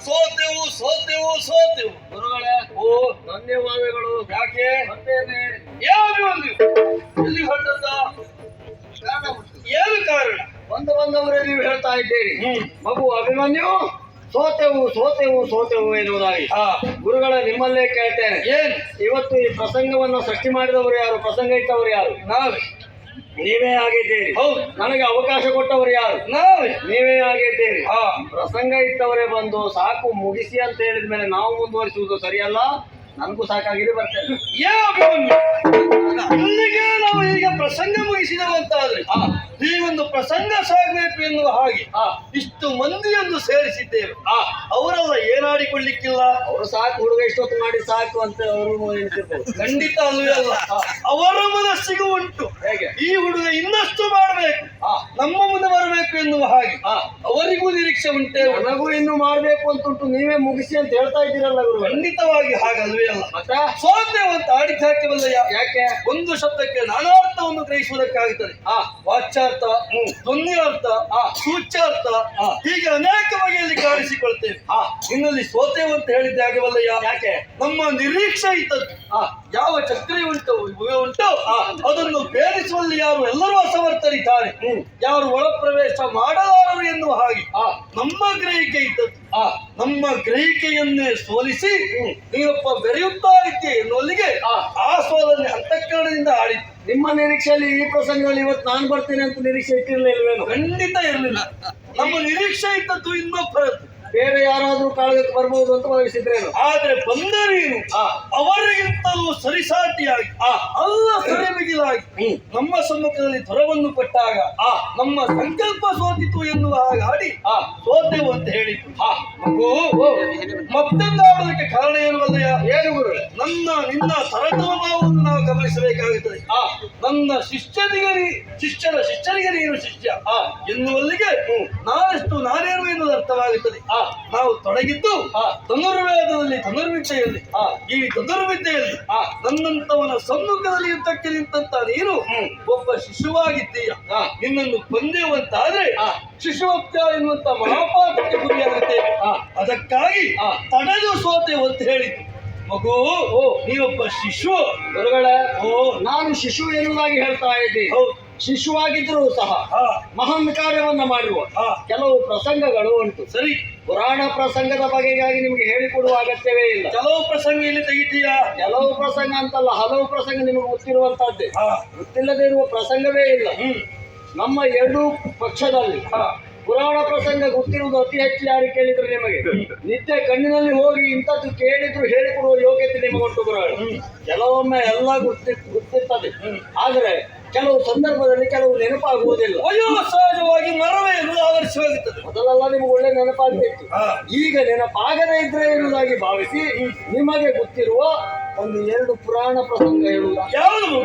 ಸೋತೆವು ಸೋತೆವು ಸೋತೆವು. ಗುರುಗಳೇ ಓ ಧನ್ಯವಾದಗಳು. ಯಾಕೆ? ಮತ್ತೇನೆ ಯಾವ ಒಂದು? ಎಲ್ಲಿ ಹೊರಟದ್ದ? ಏನು ಕಾರಣ? ಬಂದು ಬಂದವರೇ ನೀವು ಹೇಳ್ತಾ ಇದ್ದೀರಿ. ಮಗು ಅಭಿಮನ್ಯು ಸೋತೆವು ಸೋತೆವು ಸೋತೆವು ಎನ್ನುವುದಾಗಿ. ಹಾ. ಗುರುಗಳ ನಿಮ್ಮಲ್ಲೇ ಕೇಳ್ತೇನೆ. ಏನ್? ಇವತ್ತು ಈ ಪ್ರಸಂಗವನ್ನು ಸೃಷ್ಟಿ ಮಾಡಿದವರು ಯಾರು? ಪ್ರಸಂಗ ಇಟ್ಟವರು ಯಾರು? ನಾವೇ. ನೀವೇ ಆಗಿದ್ದೀರಿ. ಹೌದು. ನನಗೆ ಅವಕಾಶ ಕೊಟ್ಟವರು ಯಾರು? ನಾವೇ. ನೀವೇ ಆಗಿದ್ದೀರಿ. ಪ್ರಸಂಗ ಇಟ್ಟವರೇ ಬಂದು ಸಾಕು ಮುಗಿಸಿ ಅಂತ ಹೇಳಿದ ಮೇಲೆ ನಾವು ಮುಂದುವರಿಸುವುದು ಸರಿಯಲ್ಲ? ನನಗೂ ಸಾಕಾಗಿದೆ ಬರ್ತೇನೆ. ಪ್ರಸಂಗ ಮುಗಿಸಿದವಂತಾದ್ರೆ ಈ ಒಂದು ಪ್ರಸಂಗ ಸಾಗಬೇಕು ಎನ್ನುವ ಹಾಗೆ ಇಷ್ಟು ಮಂದಿಯನ್ನು ಸೇರಿಸಿದ್ದೇವೆ. ಆ ಅವರೆಲ್ಲ ಏನಾಡಿಕೊಳ್ಳಿಕ್ಕಿಲ್ಲ. ಅವರು ಸಾಕು ಹುಡುಗ ಇಷ್ಟೊತ್ತು ಮಾಡಿ ಸಾಕು ಅಂತ ಅವರು ಖಂಡಿತ ಅಲ್ಲೂ ಅಲ್ಲ ಅವರ ಮನಸ್ಸಿಗೂ ಉಂಟು. ಹೇಗೆ? ಈ ಹುಡುಗ ಇನ್ನಷ್ಟು ಮಾಡಬೇಕು. ನಮ್ಮ ಮುಂದೆ ಬರಬೇಕು ಎನ್ನುವ ಹಾಗೆ. ಅವರಿಗೂ ನಿರೀಕ್ಷೆ ಉಂಟೆ ನನಗೂ ಇನ್ನು ಮಾಡಬೇಕು ಅಂತ ಉಂಟು. ನೀವೇ ಮುಗಿಸಿ ಅಂತ ಹೇಳ್ತಾ ಇದ್ದೀರಲ್ಲ ಅವರು ಖಂಡಿತವಾಗಿ ಹಾಗಲ್ವೇ ಅಲ್ಲ. ಸೋತೆ ಅಂತ ಬಲ್ಲಯ್ಯ ಯಾಕೆ? ಒಂದು ಶಬ್ದಕ್ಕೆ ನಾನಾರ್ಥವನ್ನು ಗ್ರಹಿಸುವುದಕ್ಕಾಗುತ್ತದೆ. ಆ, ವಾಚ್ಯಾರ್ಥ ಆ, ಸೂಚ್ಯಾರ್ಥ ಹೀಗೆ ಅನೇಕ ಬಗೆಯಲ್ಲಿ ಕಾಣಿಸಿಕೊಳ್ತೇವೆ ಆ, ನಿನ್ನಲ್ಲಿ ಸೋತೇವಂತ ಹೇಳಿದ್ದೆ ಆಗವಲ್ಲಯ್ಯ. ಯಾಕೆ? ನಮ್ಮ ನಿರೀಕ್ಷೆ ಇದ್ದದ್ದು. ಯಾವ ಚಕ್ರಿ ಉಂಟು ಉಂಟು ಅದನ್ನು ಭೇದಿಸುವಲ್ಲಿ ಯಾರು ಎಲ್ಲರೂ ಅಸಮರ್ಥರಿದ್ದಾರೆ. ಯಾರು ಒಳ ಪ್ರವೇಶ ಮಾಡಲಾರರು ಎನ್ನುವ ಹಾಗೆ ನಮ್ಮ ಗ್ರಹಿಕೆ ಇದ್ದದ್ದು. ನಮ್ಮ ಗ್ರಹಿಕೆಯನ್ನೇ ಸೋಲಿಸಿ ನೀನೊಬ್ಬ ಬೆರೆಯುತ್ತಾ ಇದ್ದೆ ಎನ್ನುವಲ್ಲಿಗೆ. ಆ. ಸೋಲನ್ನೇ ಅಂತಃಕರಣದಿಂದ ಆಡಿತ್ತು ನಿಮ್ಮ ನಿರೀಕ್ಷೆಯಲ್ಲಿ ಈ ಪ್ರಸಂಗದಲ್ಲಿ ಇವತ್ತು ನಾನು ಬರ್ತೇನೆ ಅಂತ ನಿರೀಕ್ಷೆ ಇಟ್ಟಿರಲಿಲ್ಲ ಖಂಡಿತ ಇರಲಿಲ್ಲ. ನಮ್ಮ ನಿರೀಕ್ಷೆ ಇದ್ದದ್ದು ಇನ್ನೊಬ್ಬರದ್ದು ಬೇರೆ ಯಾರಾದ್ರೂ ಕಾಳಗಕ್ಕೆ ಬರ್ಬೋದು ಅಂತ ಭಾವಿಸಿದ್ರೇನು ಆದ್ರೆ ಬಂದರೇನು ಅವರಿಗಿಂತಲೂ ಸರಿಸಾಟಿಯಾಗಿ ಆ ಅಲ್ಲ ಸರಿಮಿಗಿಲಾಗಿ. ನಮ್ಮ ಸಮ್ಮುಖದಲ್ಲಿ ಧ್ವರವನ್ನು ಕೊಟ್ಟಾಗ ಆ ನಮ್ಮ ಸಂಕಲ್ಪ ಸೋತಿತು ಎನ್ನುವ ಹಾಗೆ ಆಡಿ ಆ ಸೋತೆವು ಅಂತ ಹೇಳಿತು. ಆ ಮಗು ಮತ್ತೊಂದು ಆಡೋದಕ್ಕೆ ಕಾರಣ ಏನು ಬಲ್ಲಯ್ಯ ಏನು ಗುರು ನನ್ನ ನಿನ್ನ ತರತಮ ಭಾವವನ್ನು ನಾವು ಗಮನಿಸಬೇಕಾಗುತ್ತದೆ ಆ ನನ್ನ ಶಿಷ್ಯನಿಗೆ ಶಿಷ್ಯರ ಶಿಷ್ಯನ ಶಿಷ್ಯನಿಗೆ ನೀನು ಶಿಷ್ಯ. ಆ ಎನ್ನುವಲ್ಲಿಗೆ ನಾನಷ್ಟು ನಾನೇನು ಎನ್ನುವುದು ಅರ್ಥವಾಗುತ್ತದೆ. ಆ ನಾವು ತೊಡಗಿದ್ದು ಆ ಧನುರ್ವೇದದಲ್ಲಿ ಧನುರ್ವಿದ್ಯೆಯಲ್ಲಿ ಆ ಈ ಧನುರ್ವಿದ್ಯೆಯಲ್ಲಿ ಆ ನನ್ನಂತವನ ಸಮ್ಮುಖದಲ್ಲಿ ಯುದ್ಧಕ್ಕೆ ನಿಂತಂತ ನೀನು. ಒಬ್ಬ ಶಿಶುವಾಗಿದ್ದೀಯ? ನಿನ್ನನ್ನು ಕೊಂದೆವಂತಾದ್ರೆ ಶಿಶುಹತ್ಯ ಎನ್ನುವಂತ ಮಹಾಪಾಪಕ್ಕೆ ಗುರಿಯಾಗುತ್ತೆ ಅದಕ್ಕಾಗಿ. ತಡೆದು ಸೋತೆ ಅಂತ ಹೇಳಿದ್ದು. ಮಗು ಓ. ನೀವೊಬ್ಬ ಶಿಶು. ಓ. ನಾನು ಶಿಶು ಎನ್ನುವುದಾಗಿ ಹೇಳ್ತಾ ಇದ್ದೀನಿ. ಹೌದು. ಶಿಶುವಾಗಿದ್ರೂ ಸಹ ಮಹಾನ್ ಕಾರ್ಯವನ್ನ ಮಾಡುವ ಕೆಲವು ಪ್ರಸಂಗಗಳು ಉಂಟು. ಸರಿ. ಪುರಾಣ ಪ್ರಸಂಗದ ಬಗೆಗಾಗಿ ನಿಮಗೆ ಹೇಳಿಕೊಡುವ ಅಗತ್ಯವೇ ಇಲ್ಲ. ಕೆಲವು ಪ್ರಸಂಗ ಇಲ್ಲಿ ತೆಗಿತೀಯಾ? ಕೆಲವು ಪ್ರಸಂಗ ಅಂತಲ್ಲ ಹಲವು ಪ್ರಸಂಗ ನಿಮಗೆ ಗೊತ್ತಿರುವಂತಹದ್ದೇ ಹಾ. ಗೊತ್ತಿಲ್ಲದೆ ಇರುವ ಪ್ರಸಂಗವೇ ಇಲ್ಲ. ನಮ್ಮ ಎರಡೂ ಪಕ್ಷದಲ್ಲಿ ಪುರಾಣ ಪ್ರಸಂಗ ಗೊತ್ತಿರುವುದು ಅತಿ ಹೆಚ್ಚು ಯಾರು ಕೇಳಿದ್ರು ನಿಮಗೆ? ನಿತ್ಯ ಕಣ್ಣಿನಲ್ಲಿ ಹೋಗಿ ಇಂಥದ್ದು ಕೇಳಿದ್ರು ಹೇಳಿಕೊಡುವ ಯೋಗ್ಯತೆ ನಿಮಗುಂಟು ಪುರಾಣ. ಕೆಲವೊಮ್ಮೆ ಎಲ್ಲ ಗೊತ್ತಿ ಗೊತ್ತಿರ್ತದೆ. ಆದರೆ ಕೆಲವು ಸಂದರ್ಭದಲ್ಲಿ ಕೆಲವು ನೆನಪಾಗುವುದಿಲ್ಲ. ಅಯ್ಯೋ ಸಹಜವಾಗಿ ಮರವೇ ಎನ್ನುವುದು ಆದರ್ಶ ಹೋಗುತ್ತದೆ ಮೊದಲೆಲ್ಲ ನಿಮಗೆ ಒಳ್ಳೆ ನೆನಪಾಗ್ತಿತ್ತು. ಈಗ ನೆನಪಾಗದೇ ಇದ್ರೆ ಎನ್ನುವುದಾಗಿ ಭಾವಿಸಿ ನಿಮಗೆ ಗೊತ್ತಿರುವ ಒಂದು ಎರಡು ಪುರಾಣ ಪ್ರಸಂಗ ಹೇಳುವುದು? ಯಾವುದು?